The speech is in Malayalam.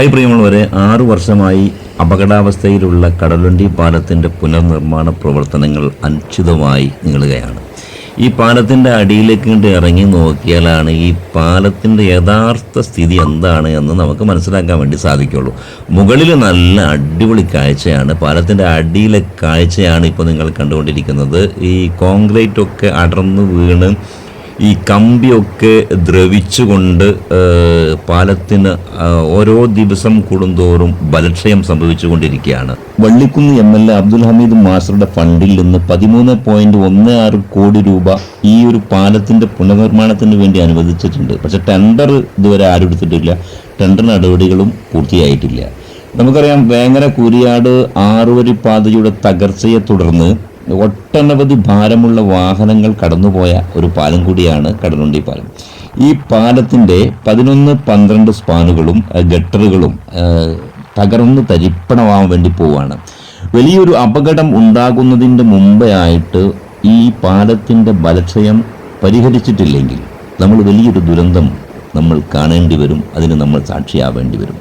ഹൈ പ്രിയമുള്ളവരെ ആറു വർഷമായി അപകടാവസ്ഥയിലുള്ള കടലുണ്ടി പാലത്തിന്റെ പുനർനിർമ്മാണ പ്രവർത്തനങ്ങൾ അനിശ്ചിതമായി നീളുകയാണ്. ഈ പാലത്തിന്റെ അടിയിലേക്ക് കണ്ട് ഇറങ്ങി നോക്കിയാലാണ് ഈ പാലത്തിന്റെ യഥാർത്ഥ സ്ഥിതി എന്താണ് എന്ന് നമുക്ക് മനസ്സിലാക്കാൻ വേണ്ടി സാധിക്കുള്ളൂ. മുകളിൽ നല്ല അടിപൊളി കാഴ്ചയാണ്. പാലത്തിന്റെ അടിയിലെ കാഴ്ചയാണ് ഇപ്പോൾ നിങ്ങൾ കണ്ടുകൊണ്ടിരിക്കുന്നത്. ഈ കോൺക്രീറ്റ് ഒക്കെ അടർന്നു വീണ് ഈ കമ്പിയൊക്കെ ദ്രവിച്ചുകൊണ്ട് പാലത്തിന് ഓരോ ദിവസം കൂടുന്തോറും ബലക്ഷയം സംഭവിച്ചുകൊണ്ടിരിക്കുകയാണ്. Vallikkunnu M L A Abdul Hameed മാസ്റ്ററുടെ ഫണ്ടിൽ നിന്ന് പതിമൂന്ന് പോയിന്റ് ഒന്ന് ആറ് കോടി രൂപ ഈ ഒരു പാലത്തിന്റെ പുനർനിർമ്മാണത്തിന് വേണ്ടി അനുവദിച്ചിട്ടുണ്ട്. പക്ഷെ ടെൻഡർ ഇതുവരെ ആരും എടുത്തിട്ടില്ല. ടെൻഡർ നടപടികളും പൂർത്തിയായിട്ടില്ല. നമുക്കറിയാം വേങ്ങര കൂരിയാട് ആറുവരി പാതയുടെ തകർച്ചയെ തുടർന്ന് ഒട്ടനവധി ഭാരമുള്ള വാഹനങ്ങൾ കടന്നുപോയ ഒരു പാലം കൂടിയാണ് കടലുണ്ടി പാലം. ഈ പാലത്തിന്റെ പതിനൊന്ന് പന്ത്രണ്ട് സ്പാനുകളും ഗട്ടറുകളും തകർന്ന് തരിപ്പണമാവാൻ വേണ്ടി പോവുകയാണ് വലിയൊരു അപകടം ഉണ്ടാകുന്നതിന്റെ മുമ്പേ ആയിട്ട് ഈ പാലത്തിന്റെ ബലക്ഷയം പരിഹരിച്ചിട്ടില്ലെങ്കിൽ നമ്മൾ വലിയൊരു ദുരന്തം നമ്മൾ കാണേണ്ടി വരും അതിന് നമ്മൾ സാക്ഷിയാവേണ്ടി വരും.